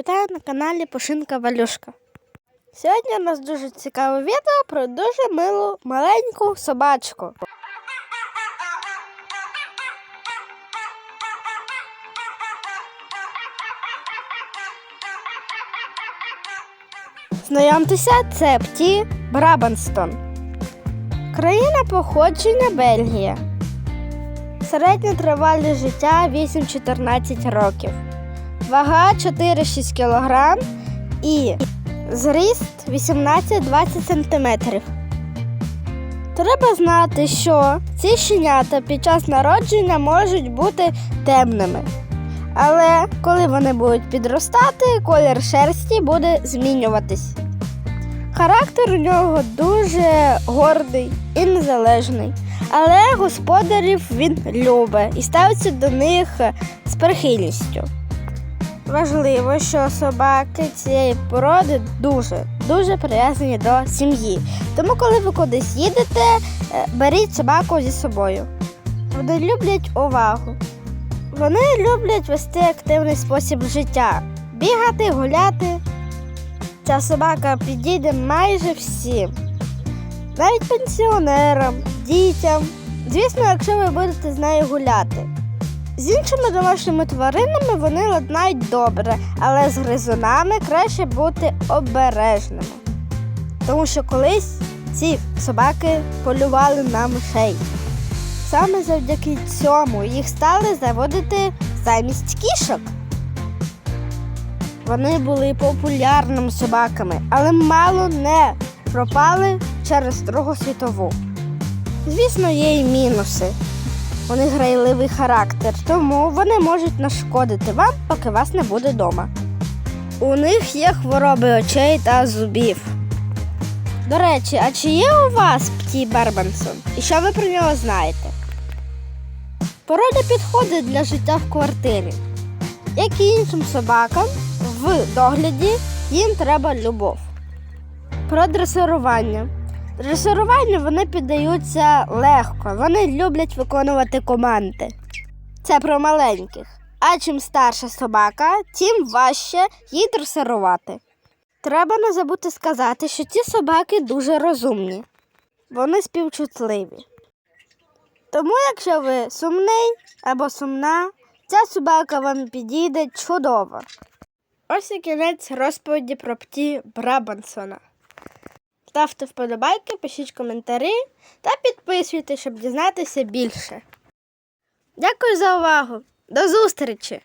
Вітаю на каналі Пушинка Валюшка. Сьогодні у нас дуже цікаве відео про дуже милу маленьку собачку. Знайомтеся, це Пті Брабанстон. Країна походження Бельгія. Середня тривалість життя 8-14 років. Вага 4-6 кг і зріст 18-20 см. Треба знати, що ці щенята під час народження можуть бути темними. Але коли вони будуть підростати, колір шерсті буде змінюватись. Характер у нього дуже гордий і незалежний, але господарів він любить і ставиться до них з прихильністю. Важливо, що собаки цієї породи дуже дуже прив'язані до сім'ї. Тому, коли ви кудись їдете, е, беріть собаку зі собою. Вони люблять увагу. Вони люблять вести активний спосіб життя, бігати, гуляти. Ця собака підійде майже всім, навіть пенсіонерам, дітям. Звісно, якщо ви будете з нею гуляти. З іншими домашніми тваринами вони ладнають добре, але з гризунами краще бути обережними. Тому що колись ці собаки полювали на мишей. Саме завдяки цьому їх стали заводити замість кішок. Вони були популярними собаками, але мало не пропали через Другу світову. Звісно, є і мінуси. Вони грайливий характер, тому вони можуть нашкодити вам, поки вас не буде вдома. У них є хвороби очей та зубів. До речі, а чи є у вас Пті Бербансон? І що ви про нього знаєте? Порода підходить для життя в квартирі. Як і іншим собакам, в догляді їм треба любов. Про дресирування. Дресируванню вони піддаються легко, вони люблять виконувати команди. Це про маленьких. А чим старша собака, тим важче їй дресирувати. Треба не забути сказати, що ці собаки дуже розумні, вони співчутливі. Тому, якщо ви сумний або сумна, ця собака вам підійде чудово. Ось і кінець розповіді про пті Брабансона. Ставте вподобайки, пишіть коментарі та підписуйтесь, щоб дізнатися більше. Дякую за увагу! До зустрічі!